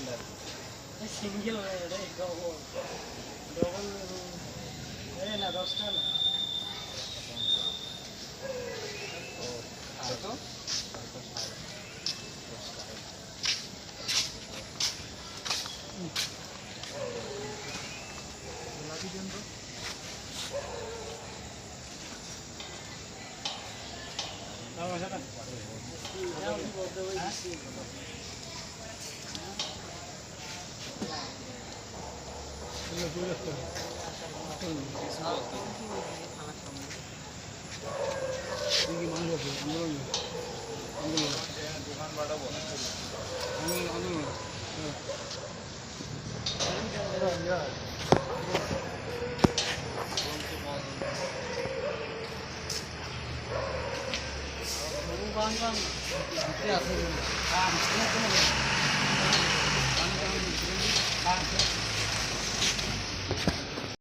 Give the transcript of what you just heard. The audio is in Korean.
된다고. 싱글 왜 이거 뭐 더블 왜나 넣었잖아. 알고? गुलाबी जनता 나와서 나. 나 우리 먼저 왜 있어? 아, 네.